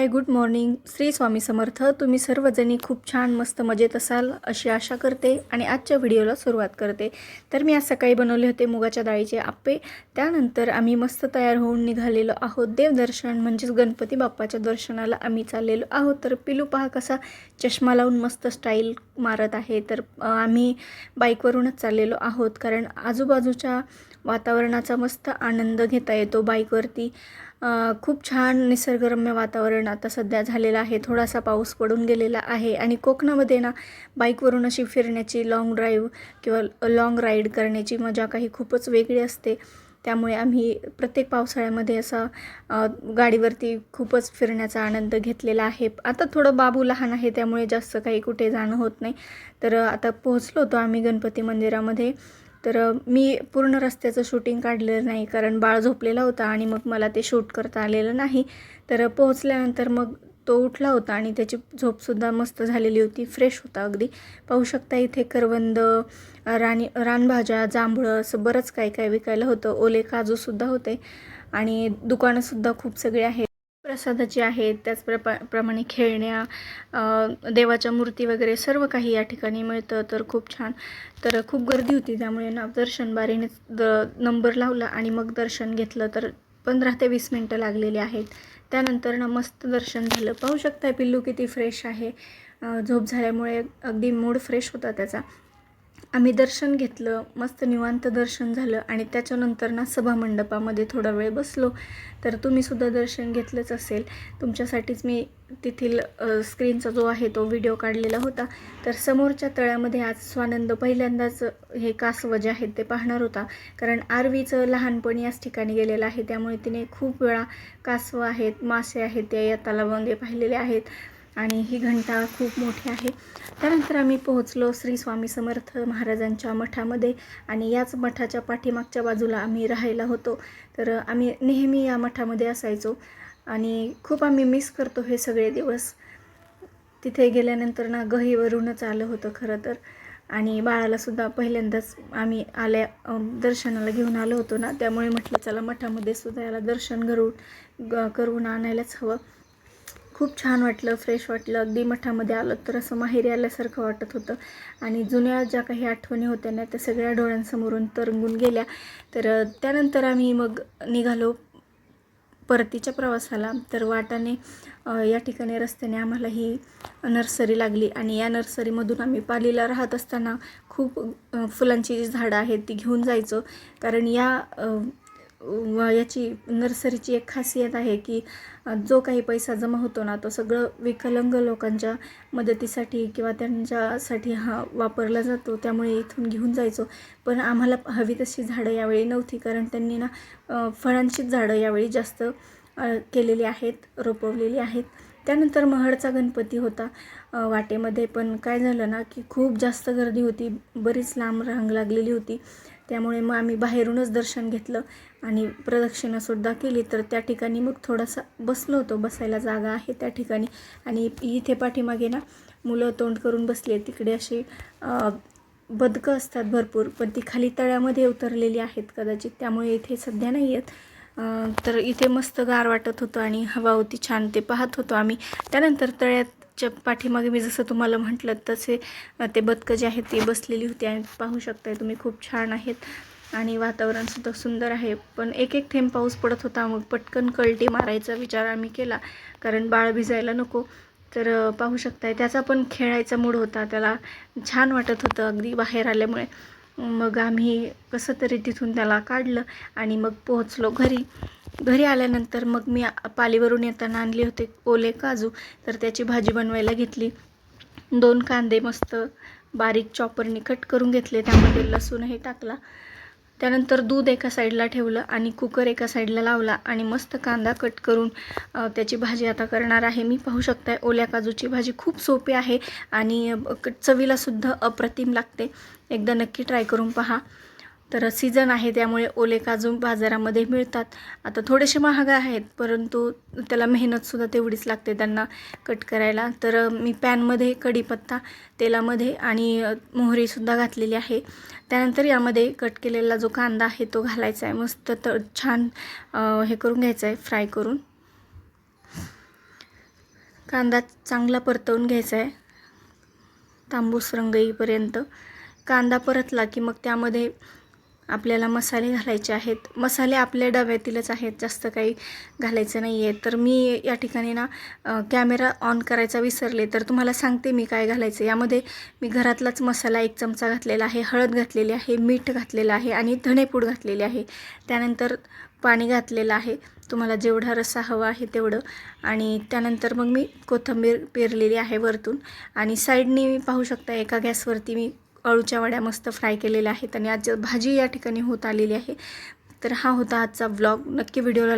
Hi good morning. Shri Swami Samarth. तुम्ही सर्वजणी खूप छान मस्त मजेत असाल अशी आशा करते आणि आजच्या व्हिडिओला सुरुवात करते. तर मी आज सकाळी बनवले होते मुगाच्या डाळीचे आप्पे. त्यानंतर आम्ही मस्त तयार होऊन निघालेलो आहोत देवदर्शन म्हणजेच गणपती बाप्पाच्या दर्शनाला आम्ही चाललेलो आहोत. तर पिलू पहा कसा चष्मा लावून मस्त स्टाईल मारत आहे. तर आम्ही बाईकवरूनच चाललेलो आहोत. कारण आजूबाजूच्या वातावरणाचा मस्त आनंद घेता येतो बाईकवरती. खूप छान निसर्गरम्य वातावरण आता सध्या झालेलं आहे. थोडासा पाऊस पडून गेलेला आहे. आणि कोकणामध्ये ना बाईकवरून अशी फिरण्याची लाँग ड्राईव्ह किंवा लाँग राईड करण्याची मजा काही खूपच वेगळी असते. त्यामुळे आम्ही प्रत्येक पावसाळ्यामध्ये असा गाडीवरती खूपच फिरण्याचा आनंद घेतलेला आहे. आता थोडं बाबू लहान आहे त्यामुळे जास्त काही कुठे जाणं होत नाही. तर आता पोहोचलो होतो आम्ही गणपती मंदिरामध्ये. तर मी पूर्ण रस्त्याचं शूटिंग काढलेलं नाही कारण बाळ झोपलेला होता आणि मग मला ते शूट करता आलेलं नाही. तर पोहोचल्यानंतर मग तो उठला होता आणि त्याची झोपसुद्धा मस्त झालेली होती फ्रेश होता अगदी. पाहू शकता इथे करवंद राणी रानभाज्या जांभळं असं बरंच काय काय विकायला होतं. ओले काजूसुद्धा होते आणि दुकानंसुद्धा खूप सगळे आहेत. प्रसादाची आहेत त्याचप्रमा प्रमाणे खेळण्या देवाच्या मूर्ती वगैरे सर्व काही या ठिकाणी मिळतं. तर खूप छान. तर खूप गर्दी होती त्यामुळे ना दर्शन बारीने द नंबर लावला आणि मग दर्शन घेतलं. तर पंधरा ते वीस मिनटं लागलेली आहेत. त्यानंतर ना मस्त दर्शन झालं. पाहू शकता पिल्लू किती फ्रेश आहे. झोप झाल्यामुळे अगदी मूड फ्रेश होता त्याचा. आम्ही दर्शन घेतलं मस्त निवांत दर्शन झालं आणि त्याच्यानंतर ना सभामंडपामध्ये थोडा वेळ बसलो. तर तुम्हीसुद्धा दर्शन घेतलंच असेल. तुमच्यासाठीच मी तेथील स्क्रीनचा जो आहे तो व्हिडिओ काढलेला होता. तर समोरच्या तळ्यामध्ये आज स्वानंद पहिल्यांदाच हे कासवं जे आहेत ते पाहणार होता. कारण आरवीचं लहानपणी याच ठिकाणी गेलेलं आहे. त्यामुळे तिने खूप वेळा कासवं आहेत मासे आहेत ते या तलावामध्ये पाहिलेले आहेत. आणि ही घंटा खूप मोठी आहे. त्यानंतर आम्ही पोहोचलो श्री स्वामी समर्थ महाराजांच्या मठामध्ये आणि याच मठाच्या पाठीमागच्या बाजूला आम्ही राहायला होतो. तर आम्ही नेहमी या मठामध्ये असायचो आणि खूप आम्ही मिस करतो हे सगळे दिवस. तिथे गेल्यानंतर ना गहीवरूनच आलं होतं खरं तर. आणि बाळालासुद्धा पहिल्यांदाच आम्ही आल्या दर्शनाला घेऊन आलो होतो ना. त्यामुळे म्हटलं चला मठामध्ये सुद्धा याला दर्शन घरून ग करून आणायलाच हवं. खूप छान वाटलं फ्रेश वाटलं. अगदी मठामध्ये आलं तर असं माहेरी आल्यासारखं वाटत होतं. आणि जुन्या ज्या काही आठवणी होत्या ना त्या सगळ्या डोळ्यांसमोरून तरंगून गेल्या. तर त्यानंतर आम्ही मग निघालो परतीच्या प्रवासाला. तर वाटाने या ठिकाणी रस्त्याने आम्हाला ही नर्सरी लागली. आणि या नर्सरीमधून आम्ही पालीला राहत असताना खूप फुलांची जी झाडं आहेत ती घेऊन जायचो. कारण या याची नर्सरीची एक खासियत आहे की जो काही पैसा जमा होतो ना तो सगळं विकलांग लोकांच्या मदतीसाठी किंवा त्यांच्यासाठी हा वापरला जातो त्यामुळे इथून घेऊन जायचो. पण आम्हाला हवी तशी झाडं यावेळी नव्हती कारण त्यांनी ना फळांचीच झाडं यावेळी जास्त केलेली आहेत रोपवलेली आहेत. त्यानंतर महडचा गणपती होता. वाटेमध्ये पण काय झालं ना की खूप जास्त गर्दी होती. बरीच लांब रांग लागलेली होती. त्यामुळे मग आम्ही बाहेरूनच दर्शन घेतलं आणि प्रदक्षिणासुद्धा केली. तर त्या ठिकाणी मग थोडासा बसलो होतो. बसायला जागा आहे त्या ठिकाणी. आणि इथे पाठीमागे ना मुलं तोंड करून बसली आहेत. तिकडे अशी बदकं असतात भरपूर. पण ती खाली तळ्यामध्ये उतरलेली आहेत कदाचित. त्यामुळे इथे सध्या नाही आहेत. तर इथे मस्त गार वाटत होतं आणि हवा होती छान ते पाहत होतो आम्ही. त्यानंतर तळ्याच्या पाठीमागे मी जसं तुम्हाला म्हटलं तसे ते बदकं जे आहेत ते बसलेली होती आणि पाहू शकताय तुम्ही खूप छान आहेत आणि वातावरणसुद्धा सुंदर आहे. पण एक एक थेंब पाऊस पडत होता मग पटकन कलटी मारायचा विचार आम्ही केला कारण बाळ भिजायला नको. तर पाहू शकताय त्याचा पण खेळायचा मूड होता त्याला छान वाटत होतं अगदी बाहेर आल्यामुळे. मग आम्ही कसं तरी तिथून त्याला काढलं आणि मग पोहोचलो घरी. घरी आल्यानंतर मग मी पालीवरून येताना आणले होते ओले काजू तर त्याची भाजी बनवायला घेतली. दोन कांदे मस्त बारीक चॉपरनी कट करून घेतले त्यामध्ये लसूणही टाकला. त्यानंतर दूध एका साईडला ठेवलं आणि कुकर एका साईडला लावला आणि मस्त कांदा कट करून त्याची भाजी आता करणार आहे. मी पाहू शकताय ओल्या काजूची भाजी खूप सोपी आहे आणि चवीलासुद्धा अप्रतिम लागते. एकदा नक्की ट्राय करून पहा. तर सीझन आहे त्यामुळे ओले काजू बाजारामध्ये मिळतात. आता थोडेसे महाग आहेत परंतु त्याला मेहनतसुद्धा तेवढीच लागते त्यांना कट करायला. तर मी पॅनमध्ये कढीपत्ता तेलामध्ये आणि मोहरीसुद्धा घातलेली आहे. त्यानंतर यामध्ये कट केलेला जो कांदा आहे तो घालायचा आहे. मस्त तर छान हे करून घ्यायचं आहे फ्राय करून. कांदा चांगला परतवून घ्यायचा आहे. तांबूस रंग येईपर्यंत. कांदा परतला की मग त्यामध्ये आपल्याला मसाले घालायचे आहेत. मसाले आपल्या डब्यातीलच आहेत. जास्त काही घालायचं नाही आहे तर मी या ठिकाणी ना कॅमेरा ऑन करायचा विसरले. तर तुम्हाला सांगते मी काय घालायचं. यामध्ये मी घरातलाच मसाला एक चमचा घातलेला आहे. हळद घातलेली आहे. मीठ घातलेलं आहे. आणि धणेपूड घातलेली आहे. त्यानंतर पाणी घातलेलं आहे. तुम्हाला जेवढा रस्सा हवा आहे तेवढं. आणि त्यानंतर मग मी कोथिंबीर पेरलेली आहे वरतून. आणि साईडनी मी पाहू शकता एका गॅसवरती मी अळूच्या वड्या मस्त फ्राय केलेल्या आहेत आणि आज भाजी या ठिकाणी होत आलेली आहे. तर हा होता आजचा व्लॉग नक्की व्हिडिओला